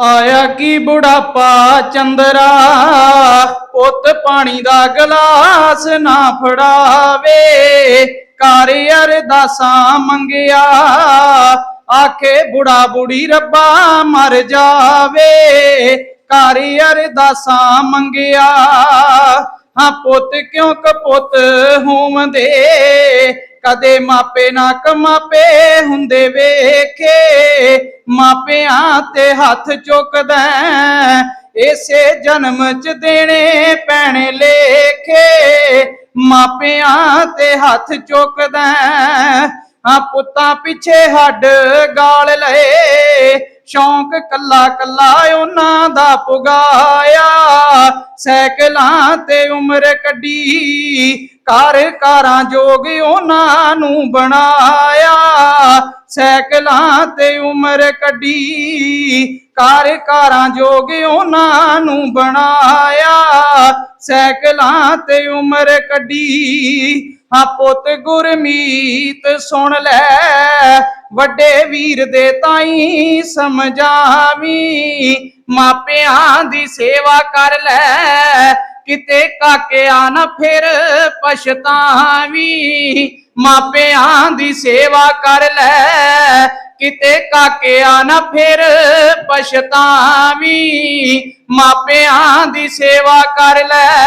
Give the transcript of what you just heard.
ਆਇਆ ਕੀ ਬੁਢਾਪਾ ਚੰਦਰਾ? ਪੁੱਤ ਪਾਣੀ ਦਾ ਗਲਾਸ ਨਾ ਫੜਾਵੇ। ਕਰ ਅਰਦਾਸਾਂ ਮੰਗਿਆ। ਆਖੇ, ਬੁੜਾ ਬੁੜੀ ਰੱਬਾ ਮਰ ਜਾਵੇ। ਕਰ ਅਰਦਾਸਾਂ ਮੰਗਿਆ। ਹਾਂ ਪੁੱਤ, ਕਿਉਂ ਕਪੁੱਤ ਹੋਵੰਦੇ ਕਦੇ ਮਾਪੇ ਨਾ ਕਮਾਪੇ ਹੁੰਦੇ ਵੇਖੇ। ਮਾਪਿਆਂ ਤੇ ਹੱਥ ਚੁੱਕਦਾ ਇਸੇ ਜਨਮ ਚ ਦੇਣੇ ਪੈਣੇ ਲੇਖੇ। ਮਾਪਿਆਂ ਤੇ ਹੱਥ ਚੁੱਕਦਾ ਆ ਪੁੱਤਾਂ ਪਿੱਛੇ ਹੱਡ ਗਾਲ ਲਏ। ਸ਼ੌਂਕ ਕੱਲਾ ਕੱਲਾ ਉਹਨਾਂ ਦਾ ਪੁਗਾਇਆ। ਸਾਈਕਲਾਂ ਤੇ ਉਮਰ ਕੱਢੀ। ਘਰ ਕਾਰਾਂ ਜੋਗ ਉਹਨਾਂ ਨੂੰ ਬਣਾਇਆ। ਸਾਈਕਲਾਂ ਤੇ ਉਮਰ ਕੱਢੀ ਘਰ ਕਾਰਾਂ ਜੋਗ ਉਹਨਾਂ ਨੂੰ ਬਣਾਇਆ। ਸਾਈਕਲਾਂ ਤੇ ਉਮਰ ਕੱਢੀ, ਹਾਂ ਪੁੱਤ ਗੁਰਮੀਤ ਸੁਣ ਲੈ, ਵੱਡੇ ਵੀਰ ਦੇ ਤਾਈ ਸਮਝਾਵੀਂ। ਮਾਪਿਆਂ ਦੀ ਸੇਵਾ ਕਰ ਲੈ, ਕਿਤੇ ਕਾਕਿਆ ਨਾ ਫਿਰ ਪਛਤਾਵੀਂ। ਮਾਪਿਆਂ ਦੀ ਸੇਵਾ ਕਰ ਲੈ। ਕਿਤੇ ਕਾਕਿਆ ਨਾ ਫਿਰ ਪਛਤਾਵੀਂ। ਮਾਪਿਆਂ ਦੀ ਸੇਵਾ ਕਰ ਲੈ।